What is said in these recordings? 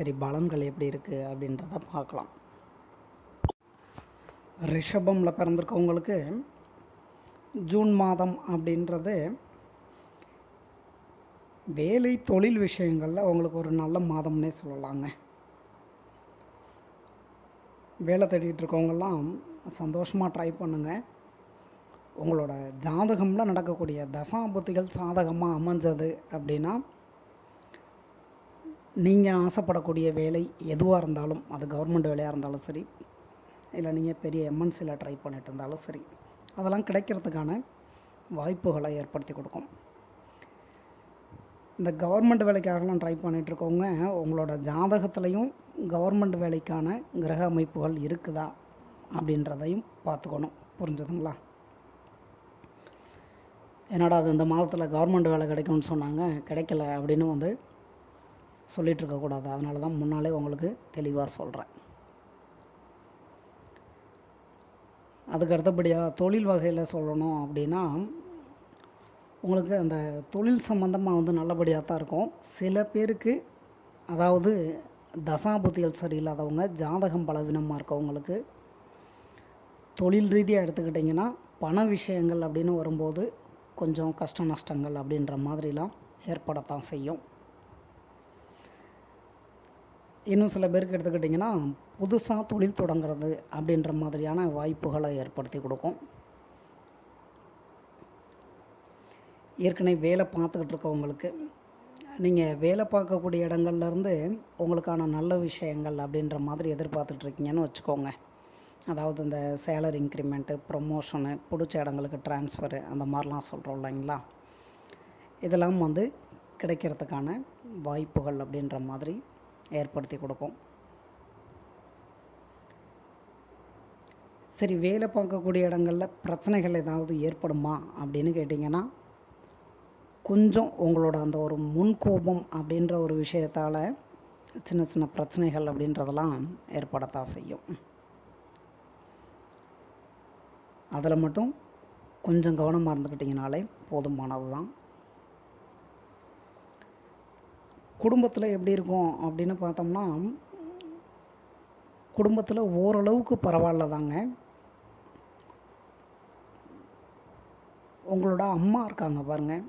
சரி பலன்கள் எப்படி இருக்குது அப்படின்றத பார்க்கலாம். ரிஷபமில் பிறந்திருக்கவங்களுக்கு ஜூன் மாதம் அப்படின்றது வேலை தொழில் விஷயங்களில் உங்களுக்கு ஒரு நல்ல மாதம்னே சொல்லலாங்க. வேலை தேடிட்டு இருக்கவங்கெல்லாம் சந்தோஷமாக ட்ரை பண்ணுங்கள் உங்களோட ஜாதகமில் நடக்கக்கூடிய தசாபுத்திகள் சாதகமாக அமைஞ்சது அப்படின்னா நீங்கள் ஆசைப்படக்கூடிய வேலை எதுவாக இருந்தாலும் அது கவர்மெண்ட் வேலையாக இருந்தாலும் சரி இல்லை நீங்கள் பெரிய எம்என்சியில் ட்ரை பண்ணிட்டு இருந்தாலும் சரி அதெல்லாம் கிடைக்கிறதுக்கான வாய்ப்புகளை ஏற்படுத்தி கொடுக்கும். இந்த கவர்மெண்ட் வேலைக்காகலாம் ட்ரை பண்ணிகிட்ருக்கவங்க உங்களோட ஜாதகத்துலேயும் கவர்மெண்ட் வேலைக்கான கிரக அமைப்புகள் இருக்குதா அப்படின்றதையும் பார்த்துக்கணும். புரிஞ்சுதுங்களா? என்னடா அது இந்த மாதத்தில் கவர்மெண்ட் வேலை கிடைக்கும்னு சொன்னாங்க கிடைக்கல அப்படின்னு வந்து சொல்லிகிட்டு இருக்கக்கூடாது அதனால தான் முன்னாலே உங்களுக்கு தெளிவாக சொல்கிறேன் அதுக்கு அடுத்தபடியாக தொழில் வகையில் சொல்லணும் அப்படின்னா உங்களுக்கு அந்த தொழில் சம்மந்தமாக வந்து நல்லபடியாக தான் இருக்கும். சில பேருக்கு அதாவது தசாபுத்திகள் சரியில்லாதவங்க ஜாதகம் பலவீனமாக இருக்கவங்களுக்கு தொழில் ரீதியாக எடுத்துக்கிட்டிங்கன்னா பண விஷயங்கள் அப்படின்னு வரும்போது கொஞ்சம் கஷ்ட நஷ்டங்கள் அப்படின்ற மாதிரிலாம் ஏற்படத்தான் செய்யும். இன்னும் சில பேருக்கு எடுத்துக்கிட்டிங்கன்னா புதுசாக தொழில் தொடங்குறது அப்படின்ற மாதிரியான வாய்ப்புகளை ஏற்படுத்தி கொடுக்கும். ஏற்கனவே வேலை பார்த்துக்கிட்டு இருக்கவங்களுக்கு நீங்கள் வேலை பார்க்கக்கூடிய இடங்கள்லேருந்து உங்களுக்கான நல்ல விஷயங்கள் அப்படின்ற மாதிரி எதிர்பார்த்துட்ருக்கீங்கன்னு வச்சுக்கோங்க. அதாவது இந்த சேலரி இன்க்ரிமெண்ட்டு ப்ரொமோஷனு பிடிச்ச இடங்களுக்கு ட்ரான்ஸ்ஃபரு அந்த மாதிரிலாம் சொல்கிறோம் இல்லைங்களா? இதெல்லாம் வந்து கிடைக்கிறதுக்கான வாய்ப்புகள் அப்படின்ற மாதிரி ஏற்படுத்தி கொடுக்கும். சரி வேலை பார்க்கக்கூடிய இடங்களில் பிரச்சனைகள் ஏதாவது ஏற்படுமா அப்படின்னு கேட்டிங்கன்னா கொஞ்சம் உங்களோட அந்த ஒரு முன்கோபம் அப்படின்ற ஒரு விஷயத்தால் சின்ன சின்ன பிரச்சனைகள் அப்படின்றதெல்லாம் ஏற்படத்தான் செய்யும். அதில் மட்டும் கொஞ்சம் கவனமாக இருந்துக்கிட்டிங்கனாலே போதுமானது தான் குடும்பத்தில் எப்படி இருக்கும் அப்படின்னு பார்த்தோம்னா குடும்பத்தில் ஓரளவுக்கு பரவாயில்ல தாங்க உங்களோட அம்மா இருக்காங்க பாருங்கள்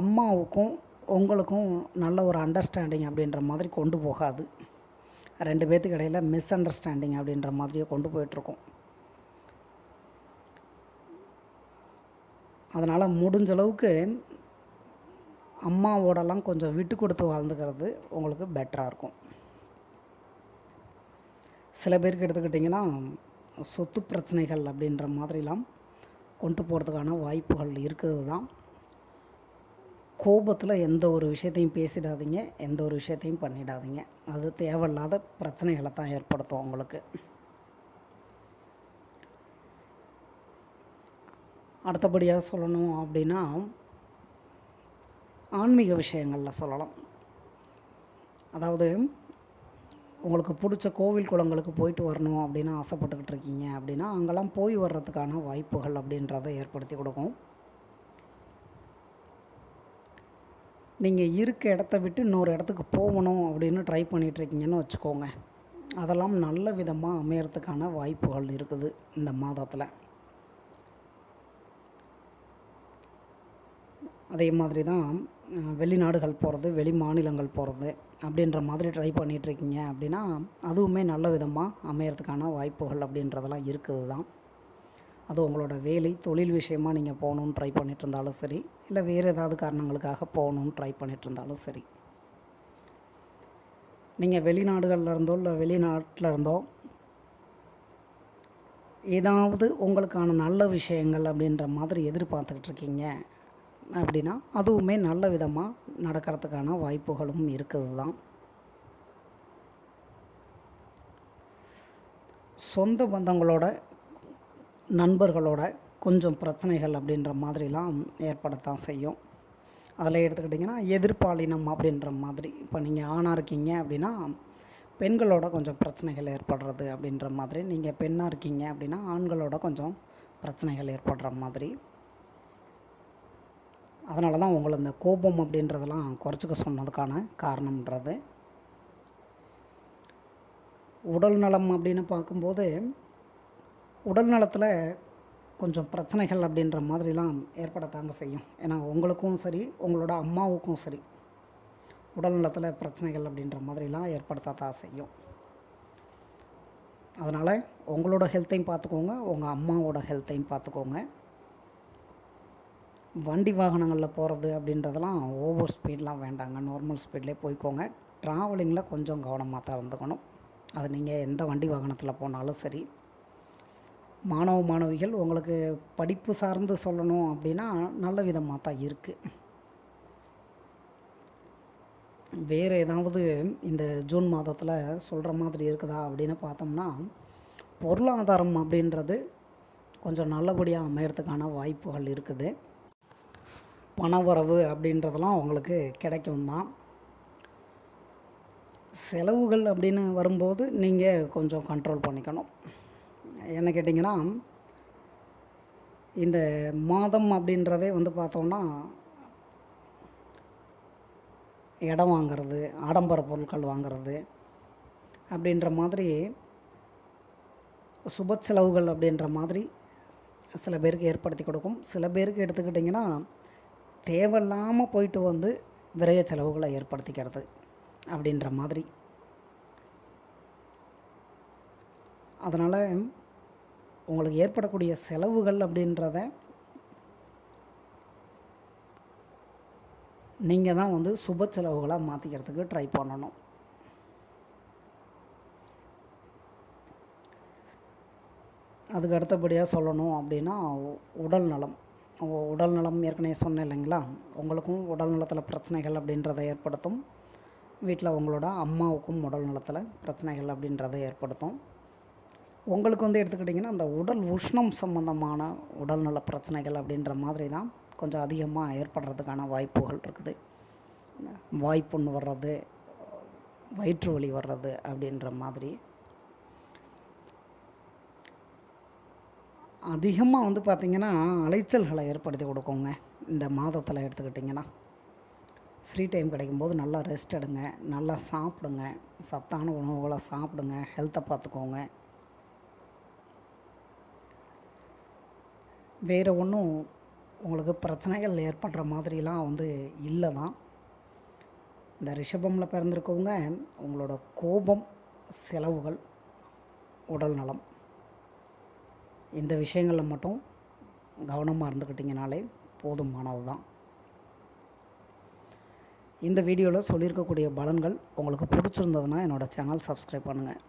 அம்மாவுக்கும் உங்களுக்கும் நல்ல ஒரு அண்டர்ஸ்டாண்டிங் அப்படின்ற மாதிரி கொண்டு போகாது. ரெண்டு பேர்த்துக்கு இடையில் மிஸ் அண்டர்ஸ்டாண்டிங் அப்படின்ற மாதிரியே கொண்டு போயிட்டுருக்கோம். அதனால் முடிஞ்ச அளவுக்கு அம்மாவோடலாம் கொஞ்சம் விட்டு கொடுத்து வாழ்ந்துக்கிறது உங்களுக்கு பெட்டராக இருக்கும். சில பேருக்கு எடுத்துக்கிட்டிங்கன்னா சொத்து பிரச்சனைகள் அப்படின்ற மாதிரிலாம் கொண்டு போகிறதுக்கான வாய்ப்புகள் இருக்குது தான். கோபத்தில் எந்த ஒரு விஷயத்தையும் பேசிடாதீங்க எந்த ஒரு விஷயத்தையும் பண்ணிடாதீங்க. அது தேவையில்லாத பிரச்சனைகளை தான் ஏற்படுத்தும் உங்களுக்கு. அடுத்தபடியாக சொல்லணும் அப்படின்னா ஆன்மீக விஷயங்களில் சொல்லலாம். அதாவது உங்களுக்கு பிடிச்ச கோவில் குளங்களுக்கு போயிட்டு வரணும் அப்படின்னு ஆசைப்பட்டுக்கிட்டு இருக்கீங்க அப்படின்னா அங்கெல்லாம் போய் வர்றதுக்கான வாய்ப்புகள் அப்படின்றத ஏற்படுத்தி கொடுக்கும். நீங்கள் இருக்க இடத்த விட்டு இன்னொரு இடத்துக்கு போகணும் அப்படின்னு ட்ரை பண்ணிகிட்ருக்கீங்கன்னு வச்சுக்கோங்க. அதெல்லாம் நல்ல விதமாக அமையறதுக்கான வாய்ப்புகள் இருக்குது இந்த மாதத்தில். அதே மாதிரி தான் வெளிநாடுகள் போகிறது வெளி மாநிலங்கள் போகிறது அப்படின்ற மாதிரி ட்ரை பண்ணிகிட்ருக்கீங்க அப்படின்னா அதுவுமே நல்ல விதமாக அமையறதுக்கான வாய்ப்புகள் அப்படின்றதெல்லாம் இருக்குது தான். அது உங்களோட வேலை தொழில் விஷயமாக நீங்கள் போகணுன்னு ட்ரை பண்ணிட்டு இருந்தாலும் சரி இல்லை வேறு ஏதாவது காரணங்களுக்காக போகணுன்னு ட்ரை பண்ணிட்டு இருந்தாலும் சரி. நீங்கள் வெளிநாடுகளில் இருந்தோ இல்லை வெளிநாட்டில் இருந்தோ ஏதாவது உங்களுக்கான நல்ல விஷயங்கள் அப்படின்ற மாதிரி எதிர்பார்த்துக்கிட்டு இருக்கீங்க அப்படின்னா அதுவுமே நல்ல விதமாக நடக்கிறதுக்கான வாய்ப்புகளும் இருக்குது தான் சொந்த பந்தங்களோட நண்பர்களோட கொஞ்சம் பிரச்சனைகள் அப்படின்ற மாதிரிலாம் ஏற்படத்தான் செய்யும். அதில் எடுத்துக்கிட்டிங்கன்னா எதிர்ப்பாலினம் அப்படின்ற மாதிரி. இப்போ நீங்கள் ஆணாக இருக்கீங்க அப்படின்னா பெண்களோட கொஞ்சம் பிரச்சனைகள் ஏற்படுறது அப்படின்ற மாதிரி. நீங்கள் பெண்ணாக இருக்கீங்க அப்படின்னா ஆண்களோட கொஞ்சம் பிரச்சனைகள் ஏற்படுற மாதிரி. அதனால தான் உங்களை இந்த கோபம் அப்படின்றதெல்லாம் குறைச்சிக்க சொன்னதுக்கான காரணம்ன்றது. உடல் நலம் அப்படின்னு பார்க்கும்போது உடல் நலத்தில் கொஞ்சம் பிரச்சனைகள் அப்படின்ற மாதிரிலாம் ஏற்படத்தாங்க செய்யும். ஏன்னா உங்களுக்கும் சரி உங்களோட அம்மாவுக்கும் சரி உடல் நலத்தில் பிரச்சனைகள் அப்படின்ற மாதிரிலாம் ஏற்படுத்தத்தான் செய்யும். அதனால் உங்களோட ஹெல்த்தையும் பார்த்துக்கோங்க உங்கள் அம்மாவோட ஹெல்த்தையும் பார்த்துக்கோங்க. வண்டி வாகனங்களில் போகிறது அப்படின்றதெல்லாம் ஓவர் ஸ்பீட்லாம் வேண்டாங்க. நார்மல் ஸ்பீட்லேயே போய்க்கோங்க. ட்ராவலிங்கில் கொஞ்சம் கவனமாக தான் இருந்துக்கணும். அது நீங்கள் எந்த வண்டி வாகனத்தில் போனாலும் சரி. மாணவ மாணவிகள் உங்களுக்கு படிப்பு சார்ந்து சொல்லணும் அப்படின்னா நல்ல விதமாக தான் இருக்குது வேறு ஏதாவது இந்த ஜூன் மாதத்தில் சொல்கிற மாதிரி இருக்குதா அப்படின்னு பார்த்தோம்னா பொருளாதாரம் அப்படின்றது கொஞ்சம் நல்லபடியாக அமையறதுக்கான வாய்ப்புகள் இருக்குது. பணவரவு அப்படின்றதெல்லாம் அவங்களுக்கு கிடைக்கும் தான் செலவுகள் அப்படின்னு வரும்போது நீங்கள் கொஞ்சம் கண்ட்ரோல் பண்ணிக்கணும். என்ன கேட்டிங்கன்னா இந்த மாதம் அப்படின்றதே வந்து பார்த்தோம்னா இடம் வாங்கிறது ஆடம்பர பொருட்கள் வாங்கிறது அப்படின்ற மாதிரி சுப செலவுகள் அப்படின்ற மாதிரி சில பேருக்கு ஏற்படுத்தி கொடுக்கும். சில பேருக்கு எடுத்துக்கிட்டிங்கன்னா தேவையில்லாமல் போயிட்டு வந்து விரைய செலவுகளை ஏற்படுத்திக்கிறது அப்படின்ற மாதிரி. அதனால் உங்களுக்கு ஏற்படக்கூடிய செலவுகள் அப்படின்றத நீங்கள் தான் வந்து சுப செலவுகளாக மாற்றிக்கிறதுக்கு ட்ரை பண்ணணும். அதுக்கு அடுத்தபடியாக சொல்லணும் அப்படின்னா உடல் நலம். உடல் நலம் ஏற்கனவே சொன்னேன் இல்லைங்களா? உங்களுக்கும் உடல் நலத்தில் பிரச்சனைகள் அப்படின்றத ஏற்படுத்தும். வீட்டில் உங்களோட அம்மாவுக்கும் உடல் நலத்தில் பிரச்சனைகள் அப்படின்றத ஏற்படுத்தும். உங்களுக்கு வந்து எடுத்துக்கிட்டிங்கன்னா அந்த உடல் உஷ்ணம் சம்பந்தமான உடல்நல பிரச்சனைகள் அப்படின்ற மாதிரி தான் கொஞ்சம் அதிகமாக ஏற்படுறதுக்கான வாய்ப்புகள் இருக்குது. வாய்ப்புண்ணு வர்றது வயிற்று வலி வர்றது அப்படின்ற மாதிரி அதிகமாக வந்து பார்த்திங்கன்னா அலைச்சல்களை ஏற்படுத்தி கொடுக்குங்க. இந்த மாதத்தில் எடுத்துக்கிட்டிங்கன்னா. ஃப்ரீ டைம் கிடைக்கும்போது நல்லா ரெஸ்ட் எடுங்க. நல்லா சாப்பிடுங்க. சத்தான உணவுகளை சாப்பிடுங்க. ஹெல்த்தை பார்த்துக்கோங்க. வேறு ஒன்றும் உங்களுக்கு பிரச்சனைகள் ஏற்படுற மாதிரிலாம் வந்து இல்லை தான் இந்த ரிஷபமில் பிறந்திருக்கவங்க உங்களோட கோபம் செலவுகள் உடல் நலம். இந்த விஷயங்களில் மட்டும் கவனமாக இருந்துக்கிட்டிங்கனாலே போதுமானது தான். இந்த வீடியோவில் சொல்லியிருக்கக்கூடிய பலன்கள் உங்களுக்கு பிடிச்சிருந்ததுன்னா என்னோடய சேனல் சப்ஸ்கிரைப் பண்ணுங்கள்